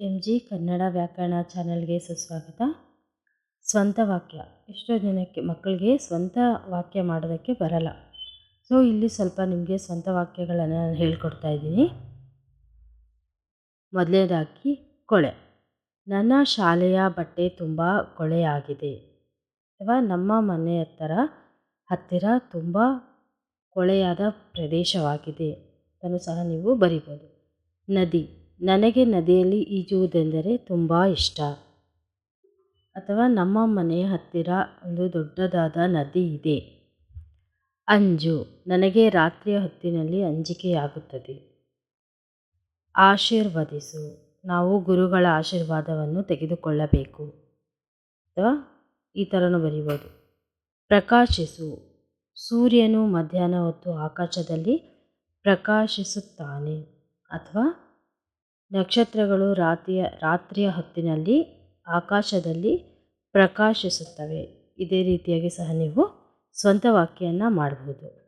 M G Kannada ವ್ಯಾಕರಣ ಚಾನಲ್ಗೆ ಸುಸ್ವಾಗತ. ಸ್ವಂತ ವಾಕ್ಯ. ಎಷ್ಟೋ ಜನಕ್ಕೆ, ಮಕ್ಕಳಿಗೆ ಸ್ವಂತ ವಾಕ್ಯ ಮಾಡೋದಕ್ಕೆ ಬರಲ್ಲ. ಸೊ, ಇಲ್ಲಿ ಸ್ವಲ್ಪ ನಿಮಗೆ ಸ್ವಂತ ವಾಕ್ಯಗಳನ್ನು ನಾನು ಹೇಳ್ಕೊಡ್ತಾ ಇದ್ದೀನಿ. ಮೊದಲನೇದಾಗಿ ಕೊಳೆ. ನನ್ನ ಶಾಲೆಯ ಬಟ್ಟೆ ತುಂಬ ಕೊಳೆಯಾಗಿದೆ. ಅಥವಾ ನಮ್ಮ ಮನೆ ಹತ್ತಿರ ಹತ್ತಿರ ತುಂಬ ಕೊಳೆಯಾದ ಪ್ರದೇಶವಾಗಿದೆ. ಅದನ್ನು ಸಹ ನೀವು ಬರಿಬೋದು. ನದಿ. ನನಗೆ ನದಿಯಲ್ಲಿ ಈಜುವುದೆಂದರೆ ತುಂಬ ಇಷ್ಟ. ಅಥವಾ ನಮ್ಮ ಮನೆಯ ಹತ್ತಿರ ಒಂದು ದೊಡ್ಡದಾದ ನದಿ ಇದೆ. ಅಂಜು ನನಗೆ ರಾತ್ರಿಯ ಹೊತ್ತಿನಲ್ಲಿ ಅಂಜಿಕೆಯಾಗುತ್ತದೆ. ಆಶೀರ್ವದಿಸು. ನಾವು ಗುರುಗಳ ಆಶೀರ್ವಾದವನ್ನು ತೆಗೆದುಕೊಳ್ಳಬೇಕು. ಅಥವಾ ಈ ಥರನೂ ಬರೀಬೋದು. ಪ್ರಕಾಶಿಸು. ಸೂರ್ಯನು ಮಧ್ಯಾಹ್ನ ಹೊತ್ತು ಆಕಾಶದಲ್ಲಿ ಪ್ರಕಾಶಿಸುತ್ತಾನೆ. ಅಥವಾ ನಕ್ಷತ್ರಗಳು ರಾತ್ರಿಯ ರಾತ್ರಿಯ ಹೊತ್ತಿನಲ್ಲಿ ಆಕಾಶದಲ್ಲಿ ಪ್ರಕಾಶಿಸುತ್ತವೆ. ಇದೇ ರೀತಿಯಾಗಿ ಸಹ ನೀವು ಸ್ವಂತ ವಾಕ್ಯವನ್ನು ಮಾಡಬಹುದು